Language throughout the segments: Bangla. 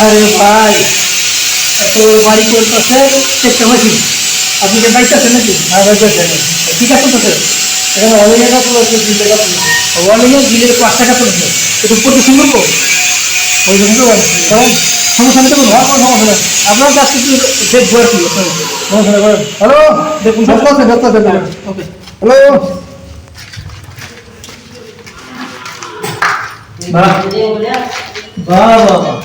আরে ভাই এত বাড়ি করতেছে চেষ্টা করছি। আপনি যে বাইক আছেন নাকি? হ্যাঁ বাইক আছে ঠিক আছে তো স্যার? এখানে ওয়ালিংয়ের কাজ পড়েছে দুই টাকা পড়েছে ওয়ালিংয়ে বিলের পাঁচ টাকা পড়েছে একটু করতে সুন্দর তো? ওই জন্য কারণ সমস্যা কোনো? আর কোনো সমস্যা নেই। আপনার কাছ থেকে দেখব আর কি। সমস্যা নেই হ্যালো? দেখুন। ব্যস্ত আছে ব্যস্ত আছে ওকে। হ্যালো বাহ। বাহ বাহ বাহ।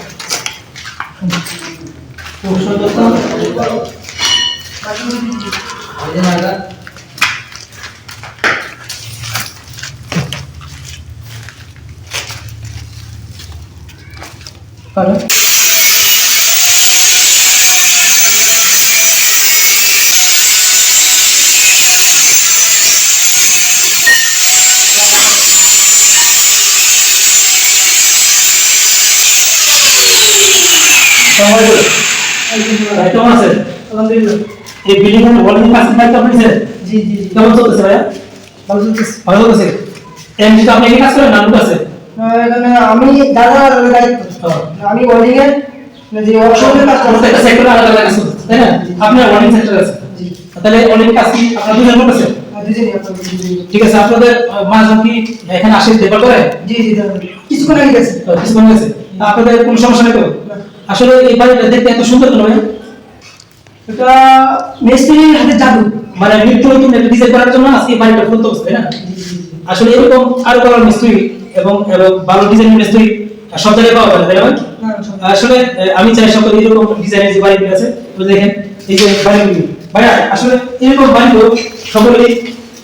খুব সুন্দর তো। পারো? ভাই, কেমন আছেন? এই বিল্ডিং এর ওয়ালিং কাজ ভাই তো আপনার জি জি কেমন চলতেছে ভাইয়া? ভালো চলতেছে। ভালো চলতেছে? এমনি তো আপনি এখানে কাজ করেন আছে আমি দাদার দায়িত্ব। আমি ওয়ার্ডিং এর যে ওয়ার্কশপের কাজ করতে প্রত্যেকটা সেক্টরে আলাদা আলাদা কিছু তাই না? আপনার সেক্টর আছে। তাহলে অনেক কাজ কি আপনার দুজন করতেছে? দুজনই ঠিক আছে আপনাদের মাঝখান কি এখানে আসে করে? জি জি কিছুক্ষণ আগে গেছে। তো কিছু গেছে আপনাদের কোনো সমস্যা নেই তো? আসলে এই বাড়িটা দেখতে এত সুন্দর কেন ভাই? এটা মিস্ত্রির হাতে জাদু। মানে নিত্য নতুন একটা ডিজাইন করার জন্য আজকে এই বাড়িটা ফুল তাই না? আসলে এরকম আরও করার মিস্ত্রি এবং ভালো ডিজাইন মিস্ত্রি সব জায়গায় পাওয়া যায়, তাই না আসলে আমি চাই সকলে এরকম ডিজাইনের যে বাড়িগুলো আছে, তো দেখেন এই যে বাড়িগুলি। ভাইয়া, আসলে এরকম বাড়িগুলো সকলে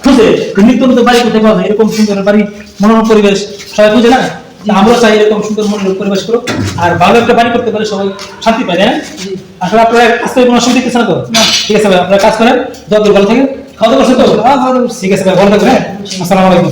খুঁজে। যে নিত্য নতুন বাড়ি করতে পাওয়া এরকম সুন্দর বাড়ি, মনোরম পরিবেশ সবাই খুঁজে না? আমরা চাই এরকম সুন্দর মনে লোক পরিবেশ করো আর ভালো একটা বাড়ি করতে পারে সবাই শান্তি পায় হ্যাঁ? আসলে আপনারা আজকে কোনো অসুবিধা কিছু না করো ঠিক আছে ভাই আপনারা কাজ করেন যত ভালো থাকে। খাওয়া দাওয়া করছে তো? হ্যাঁ, ভালো করছি। ঠিক আছে ভাই ভালো থাকবেন হ্যাঁ? আসসালামু আলাইকুম।